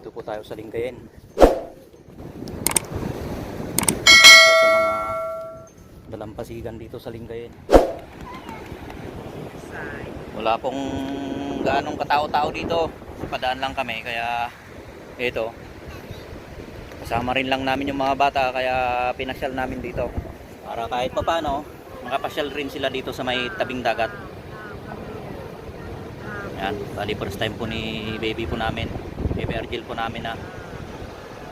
Dito po tayo sa Lingayen. Sa mga dalampasigan dito sa Lingayen. Wala pong gaanong katao-tao dito. Padaan lang kami kaya ito. Kasama rin lang namin yung mga bata kaya pinasyal namin dito. Para kahit pa paano, makapasyal rin sila dito sa may tabing dagat. Yan, bali first time po ni baby po namin, baby Argel po namin na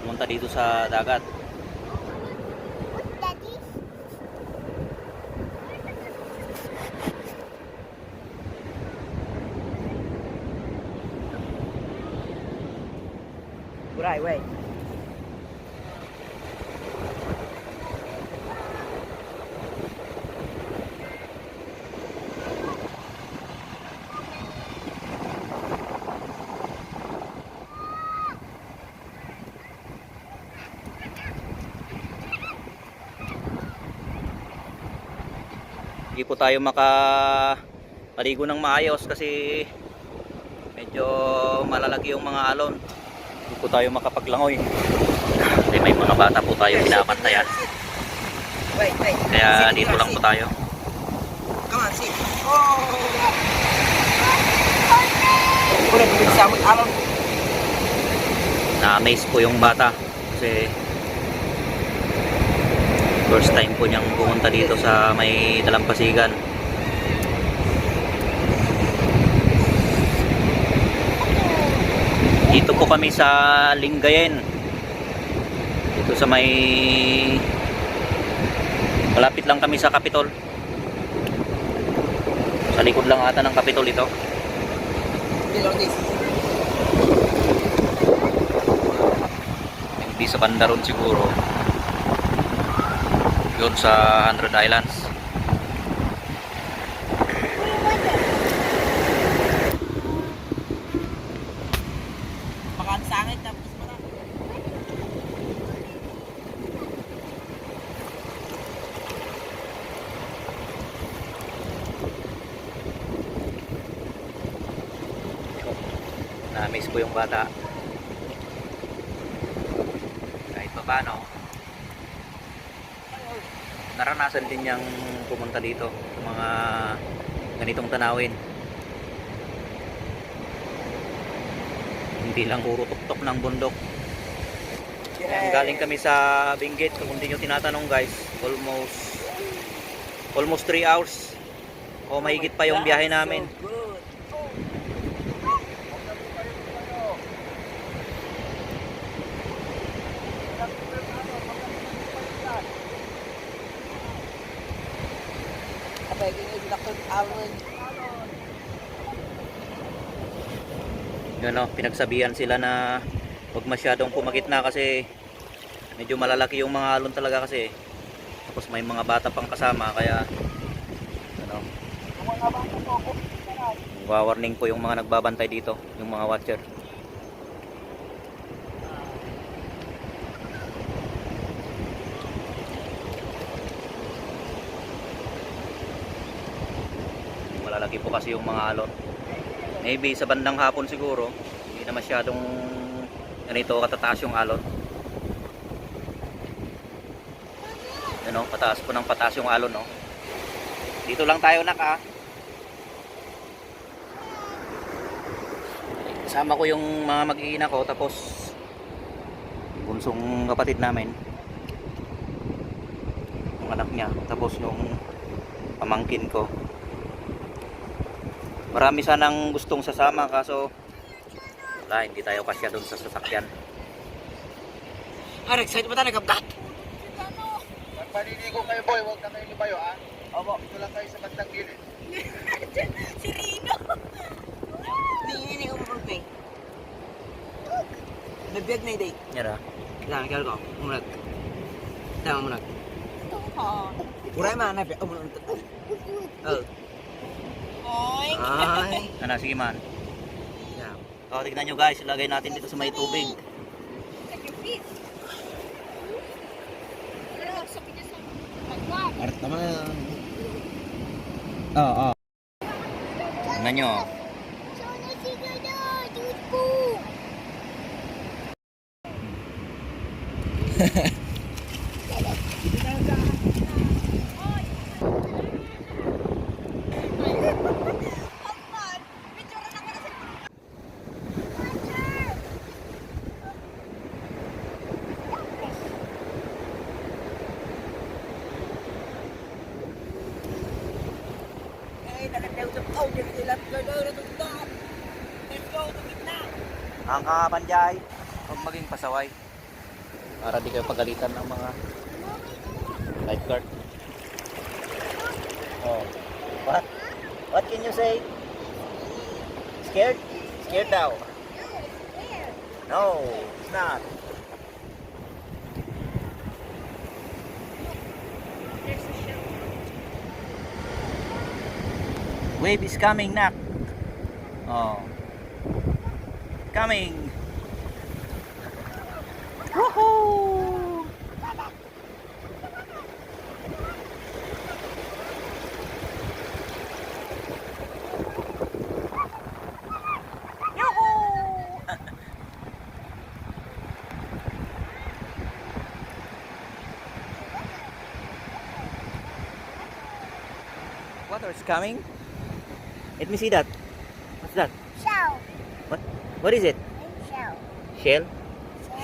pumunta dito sa dagat. Right, wait. Po tayo maka paligo ng maayos kasi medyo malalaki yung mga alon. Hindi po tayo makapaglangoy. Kasi may mga bata po tayo binabantayan. Kaya dito lang po tayo. Come on, sit. Oh! Na-amaze po yung bata kasi first time po niyang pumunta dito sa may dalampasigan. Dito po kami sa Lingayen. Dito sa may malapit lang kami sa Kapitol. Sa likod lang ata ng Kapitol ito. Hindi sa Bandaron siguro. Yun sa Hundred Islands. Na-miss ko yung bata. Kahit pa paano. Naranasan din niyang pumunta dito sa mga ganitong tanawin. Hindi lang puro tuktok ng bundok. Ayan, galing kami sa Benguet. Kung hindi nyo tinatanong guys, almost almost 3 hours. O mahigit pa yung biyahe namin. Alvin. yun no, pinagsabihan sila na huwag masyadong pumagitna kasi medyo malalaki yung mga alon talaga kasi. Tapos may mga bata pang kasama kaya ano? Warning po yung mga nagbabantay dito yung mga watcher malalaki po kasi yung mga alon. Maybe sa bandang hapon siguro hindi na masyadong ganito katataas yung alon. Ano pataas po ng pataas yung alon no? Dito lang tayo nak ah. Kasama ko yung mga mag-iina ko tapos bunsong kapatid namin. Yung anak niya tapos yung pamangkin ko Marami sanang gustong sasama kaso wala, hindi tayo kasya doon sa sasakyan. Ah, excited ba tayo nagkabdat? Paninigo kayo boy, huwag na kayo lumayo ha. Opo. Dito lang kayo sa bandang gilid. Si Rino. Hindi, ko mapapay. Nabiyag na yung Yara. Lang, ikaw ko. Umunag. Tama umunag. Uray man, nabiyag. Umunag. Oh. Oy. Ay. Ano, sige man. Yeah. O, tignan nyo guys, ilagay natin dito sa may tubig. Arat naman. Oo, oo. Tignan nyo. Sana sila na. Diyos ko. Hangman! Picturean ako na sa Eh, tao, di sila gano'n na tutap. Let's go, tumit na. Ang kapanjay, huwag maging pasaway. Para di kayo pagalitan ng mga lifeguard. Oh. What? What can you say? Scared? Scared daw. No, it's not. Wave is coming, Nak. Oh. Coming. Woohoo! Water is coming. Let me see that. What's that? Shell. What? What is it? Shell. Shell?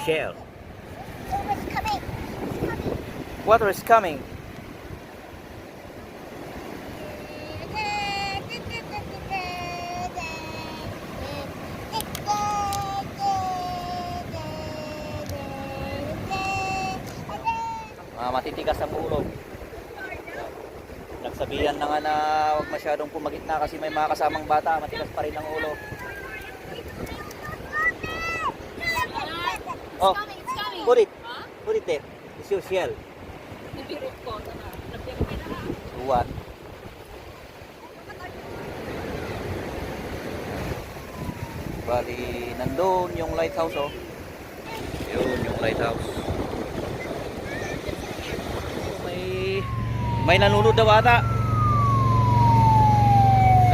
Shell. It was coming. Water is coming. Ah, matitigas ang ulo. Nagsabihan na nga na huwag masyadong pumagit na kasi may mga kasamang bata, matigas pa rin ang ulo. Oh, put it, put it there. It's your shell. What? Bali, nandun yung lighthouse oh. Yun yung lighthouse. May may nanunod daw ata.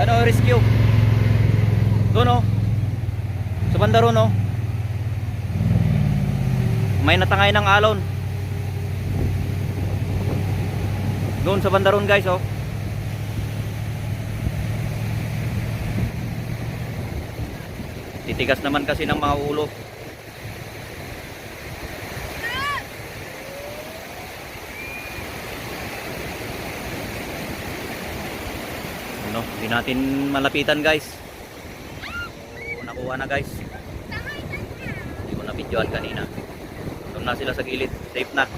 Ano rescue? Doon oh. Sa banda ron oh. May natangay ng alon. Doon sa banda ron guys oh. Titigas naman kasi ng mga ulo. Ano, natin malapitan guys. So, nakuha na guys. Hindi ko na videoan kanina. Doon na sila sa gilid. Safe na.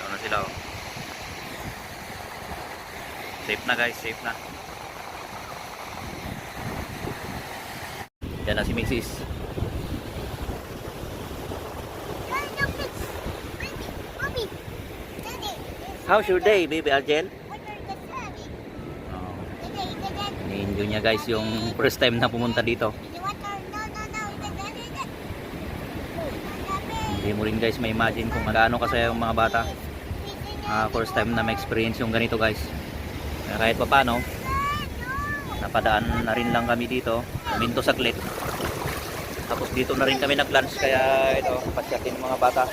Doon na sila oh. Safe na guys, safe na. Diyan na si Mrs. How's your day, baby Argel? Oh, ni-enjoy niya guys yung first time na pumunta dito. Hindi mo rin guys ma-imagine kung gaano kasaya yung mga bata. Ah, first time na ma-experience yung ganito guys. Kaya kahit pa paano, napadaan na rin lang kami dito. Kuminto saglit. Tapos dito na rin kami nag-lunch kaya ito, pasyatin mga bata.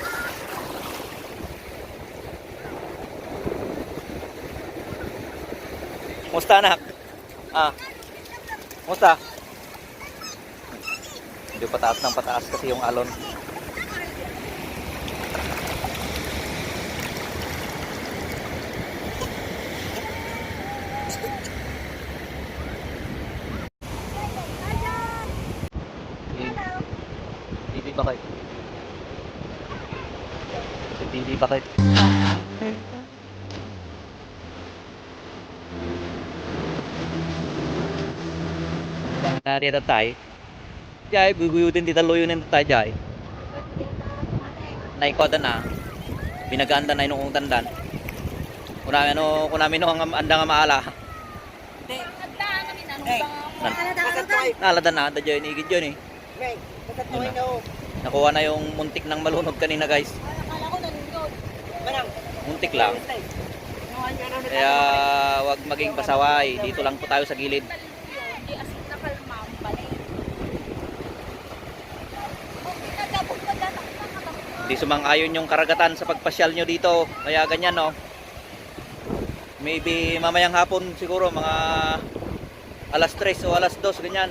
Musta anak? Ah. Musta? Hindi pataas ng pataas kasi yung alon. Hindi ba kayo? Hindi ba kayo? Narito tayo. Jai, guguyutin tita luyunin tayo jai. Naikoda na. Binaganda na inong tandan. Kunami ano, kunami no ang anda nga maala. Nagdaan kami na nung. Nalada na, da joy ni igid yun eh. Oh. Nakuha na yung muntik ng malunod kanina guys. Muntik lang. Kaya wag maging pasaway. Dito lang po tayo sa gilid. Hindi asin na kalma. Balik. Hindi sumang-ayon yung karagatan sa pagpasyal nyo dito. Kaya ganyan no. Maybe mamayang hapon siguro mga alas 3 o alas 2 ganyan.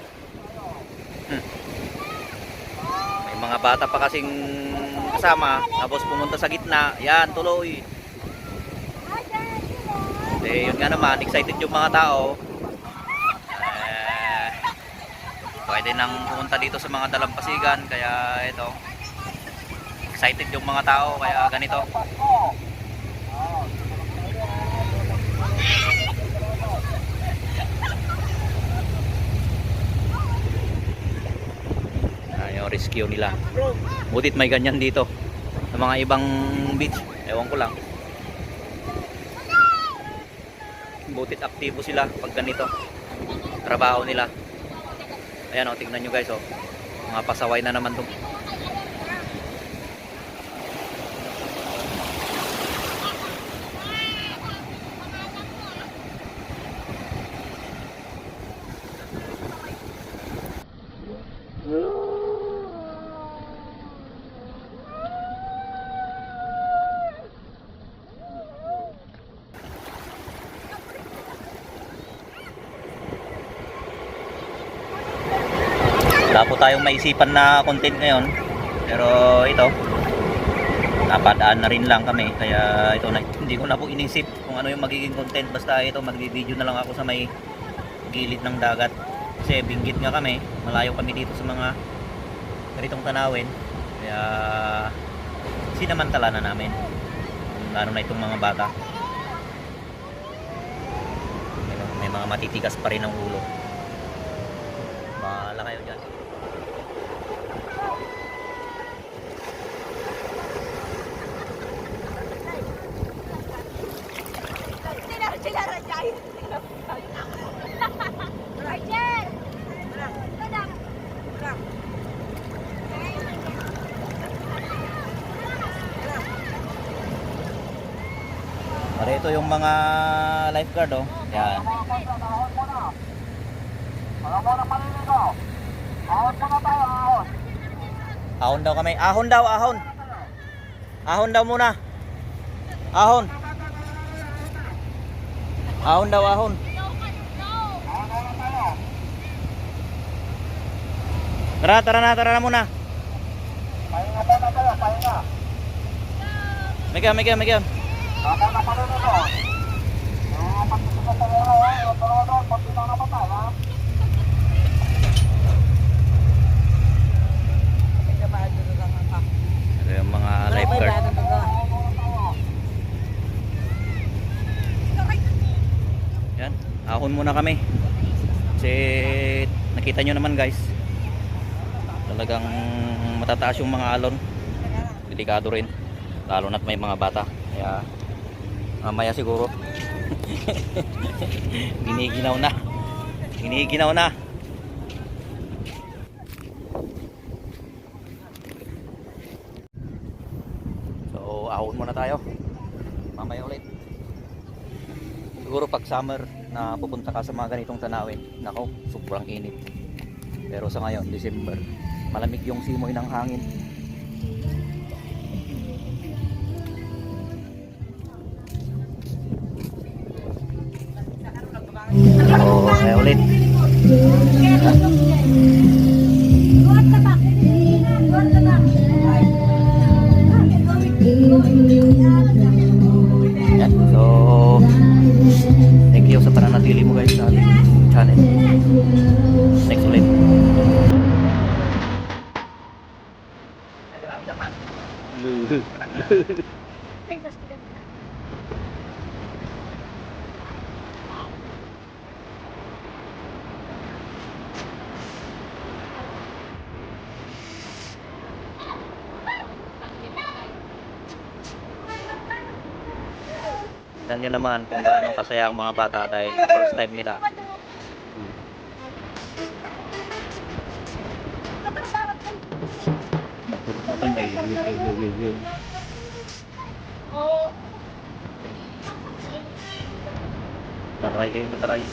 Hmm. May mga bata pa kasing kasama tapos pumunta sa gitna. Yan, tuloy. Eh, yun nga naman, excited yung mga tao. Eh, pwede nang pumunta dito sa mga dalampasigan kaya ito excited yung mga tao kaya ganito. Ayan yung rescue nila. Butit may ganyan dito sa mga ibang beach. Ewan ko lang. Butit aktibo sila pag ganito. Trabaho nila. Ayan o tingnan nyo guys o mga pasaway na naman to wala po tayong maisipan na content ngayon. Pero ito napadaan na rin lang kami. Kaya ito na, hindi ko na po inisip kung ano yung magiging content. Basta ito magbi-video na lang ako sa may gilid ng dagat. Kasi binggit nga kami malayo kami dito sa mga ganitong tanawin. Kaya sinamantala na namin. Lalo na itong mga bata. May mga matitigas pa rin ang ulo. Bahala kayo dyan Pare ito yung mga lifeguard oh. Yan. Ahon daw kami. Ahon daw, ahon. Ahon daw muna. Ahon. Ahon daw, ahon. Tara, tara na, tara na muna. Pahinga pa na kayo, pahinga. Mega, mega, mega. Ahon muna kami. Kasi nakita nyo naman guys. Talagang matataas yung mga alon. Delikado rin. Lalo na't may mga bata. Kaya mamaya siguro. Giniginaw na. Giniginaw na. So, ahon muna tayo. Mamaya ulit. Siguro pag summer na pupunta ka sa mga ganitong tanawin, nako, sobrang init. Pero sa ngayon, December, malamig yung simoy ng hangin. Tignan nyo naman kung gaano kasaya ang mga bata dahil first time nila. Taray kayo, taray.